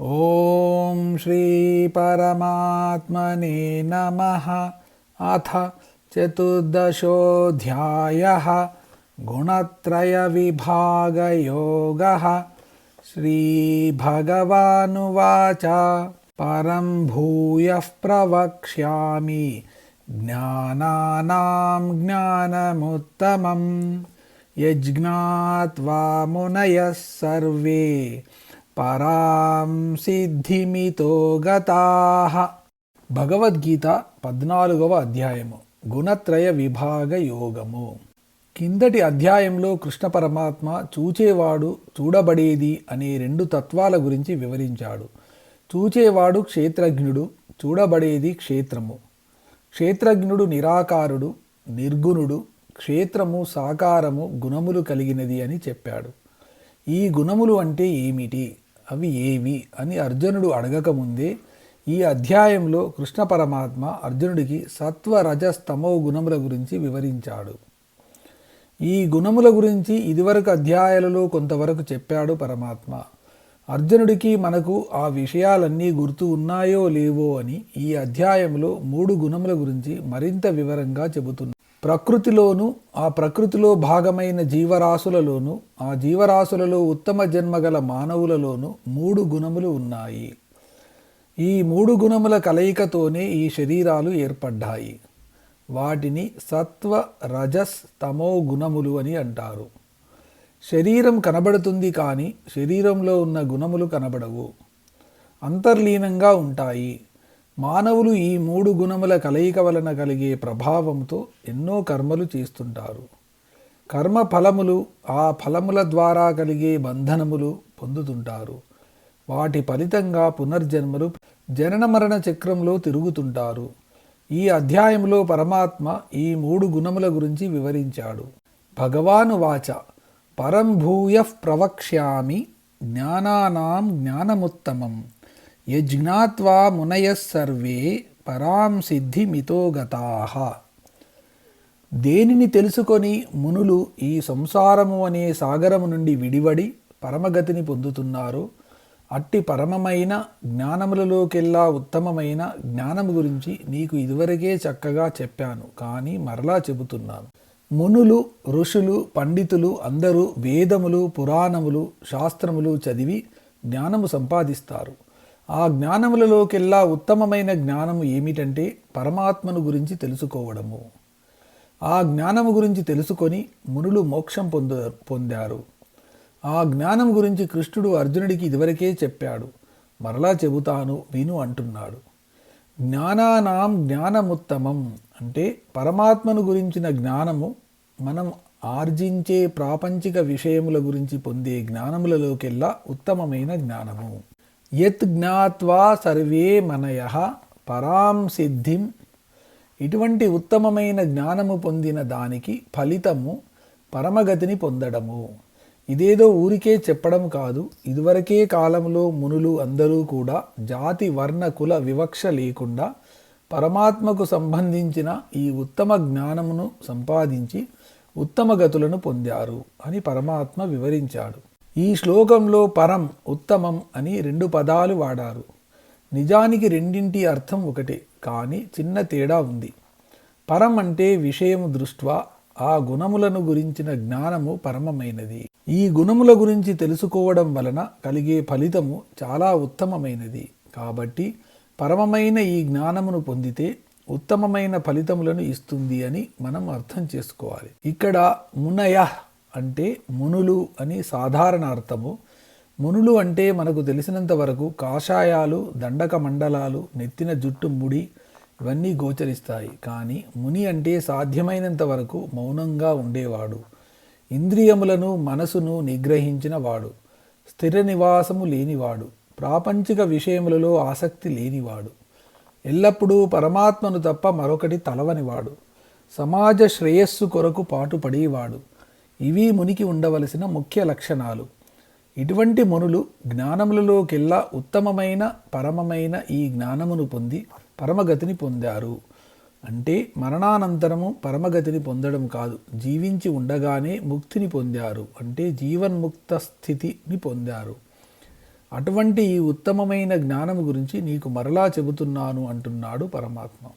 ॐ श्रीपरमात्मने नमः। अथ चतुर्दशोऽध्यायः गुणत्रयविभागयोगः। श्रीभगवानुवाच परं भूयः प्रवक्ष्यामि ज्ञानानां ज्ञानमुत्तमम्। यज्ञात्वा मुनयः सर्वे పరాం సిద్ధిమితో గతాః. భగవద్గీత పద్నాలుగవ అధ్యాయము. గుణత్రయ విభాగ యోగము. కిందటి అధ్యాయంలో కృష్ణ పరమాత్మ చూచేవాడు చూడబడేది అనే రెండు తత్వాల గురించి వివరించాడు. చూచేవాడు క్షేత్రజ్ఞుడు చూడబడేది క్షేత్రము. క్షేత్రజ్ఞుడు నిరాకారుడు నిర్గుణుడు క్షేత్రము సాకారము గుణములు కలిగినది అని చెప్పాడు. ఈ గుణములు అంటే ఏమిటి? అవి ఏవి అని అర్జునుడు అడగకముందే ఈ అధ్యాయంలో కృష్ణ పరమాత్మ అర్జునుడికి సత్వ రజస్తమో గుణముల గురించి వివరించాడు. ఈ గుణముల గురించి ఇదివరకు అధ్యాయాలలో కొంతవరకు చెప్పాడు పరమాత్మ. అర్జునుడికి మనకు ఆ విషయాలన్నీ గుర్తు ఉన్నాయో లేవో అని ఈ అధ్యాయంలో మూడు గుణముల గురించి మరింత వివరంగా చెబుతున్నాడు ప్రకృతిలోను ఆ ప్రకృతిలో భాగమైన జీవరాశులలోను ఆ జీవరాశులలో ఉత్తమ జన్మగల మానవులలోను మూడు గుణములు ఉన్నాయి. ఈ మూడు గుణముల కలయికతోనే ఈ శరీరాలు ఏర్పడ్డాయి. వాటిని సత్వ రజస్ తమో గుణములు అని అంటారు. శరీరం కనబడుతుంది కానీ శరీరంలో ఉన్న గుణములు కనబడవు. అంతర్లీనంగా ఉంటాయి. మానవులు ఈ మూడు గుణముల కలయిక వలన కలిగే ప్రభావంతో ఎన్నో కర్మలు చేస్తుంటారు. కర్మ ఫలములు ఆ ఫలముల ద్వారా కలిగే బంధనములు పొందుతుంటారు. వాటి ఫలితంగా పునర్జన్మలు జనన మరణ చక్రంలో తిరుగుతుంటారు. ఈ అధ్యాయంలో పరమాత్మ ఈ మూడు గుణముల గురించి వివరించాడు. భగవాను వాచ పరం భూయ ప్రవక్ష్యామి జ్ఞానానాం జ్ఞానముత్తమం. యజ్ఞాత్వా మునయస్ సర్వే పరాం సిద్ధి మితోగతాః దేనిని తెలుసుకొని మునులు ఈ సంసారము అనే సాగరము నుండి విడివడి పరమగతిని పొందుతున్నారు. అట్టి పరమమైన జ్ఞానములలోకెల్లా ఉత్తమమైన జ్ఞానము గురించి నీకు ఇదివరకే చక్కగా చెప్పాను కానీ మరలా చెబుతున్నాను. మునులు ఋషులు పండితులు అందరూ వేదములు పురాణములు శాస్త్రములు చదివి జ్ఞానము సంపాదిస్తారు. ఆ జ్ఞానములలోకెల్లా ఉత్తమమైన జ్ఞానము ఏమిటంటే పరమాత్మను గురించి తెలుసుకోవడము. ఆ జ్ఞానము గురించి తెలుసుకొని మునులు మోక్షం పొంద పొందారు. ఆ జ్ఞానం గురించి కృష్ణుడు అర్జునుడికి ఇదివరకే చెప్పాడు. మరలా చెబుతాను విను అంటున్నాడు. జ్ఞానానాం జ్ఞానముత్తమం అంటే పరమాత్మను గురించిన జ్ఞానము మనం ఆర్జించే ప్రాపంచిక విషయముల గురించి పొందే జ్ఞానములలోకెల్లా ఉత్తమమైన జ్ఞానము. యత్ జ్ఞాత్వా సర్వే మనయ పరాం సిద్ధిం. ఇటువంటి ఉత్తమమైన జ్ఞానము పొందిన దానికి ఫలితము పరమగతిని పొందడము. ఇదేదో ఊరికే చెప్పడం కాదు. ఇదివరకే కాలంలో మునులు అందరూ కూడా జాతి వర్ణ కుల వివక్ష లేకుండా పరమాత్మకు సంబంధించిన ఈ ఉత్తమ జ్ఞానమును సంపాదించి ఉత్తమ గతులను పొందారు అని పరమాత్మ వివరించాడు. ఈ శ్లోకంలో పరం ఉత్తమం అని రెండు పదాలు వాడారు. నిజానికి రెండింటి అర్థం ఒకటే కానీ చిన్న తేడా ఉంది. పరం అంటే విషయం దృష్ట్యా ఆ గుణములను గురించిన జ్ఞానము పరమమైనది. ఈ గుణముల గురించి తెలుసుకోవడం వలన కలిగే ఫలితము చాలా ఉత్తమమైనది. కాబట్టి పరమమైన ఈ జ్ఞానమును పొందితే ఉత్తమమైన ఫలితములను ఇస్తుంది అని మనం అర్థం చేసుకోవాలి. ఇక్కడ మునయ అంటే మునులు అని సాధారణ అర్థము. మునులు అంటే మనకు తెలిసినంత వరకు కాషాయాలు దండక మండలాలు నెత్తిన జుట్టు ముడి ఇవన్నీ గోచరిస్తాయి. కానీ ముని అంటే సాధ్యమైనంత వరకు మౌనంగా ఉండేవాడు. ఇంద్రియములను మనసును నిగ్రహించిన వాడు. స్థిర నివాసము లేనివాడు. ప్రాపంచిక విషయములలో ఆసక్తి లేనివాడు. ఎల్లప్పుడూ పరమాత్మను తప్ప మరొకటి తలవనివాడు. సమాజ శ్రేయస్సు కొరకు పాటుపడేవాడు. ఇవి మునికి ఉండవలసిన ముఖ్య లక్షణాలు. ఇటువంటి మునులు జ్ఞానములలోకెల్లా ఉత్తమమైన పరమమైన ఈ జ్ఞానమును పొంది పరమగతిని పొందారు. అంటే మరణానంతరము పరమగతిని పొందడం కాదు జీవించి ఉండగానే ముక్తిని పొందారు. అంటే జీవన్ముక్త స్థితిని పొందారు. అటువంటి ఈ ఉత్తమమైన జ్ఞానము గురించి నీకు మరలా చెబుతున్నాను అంటున్నాడు పరమాత్మ.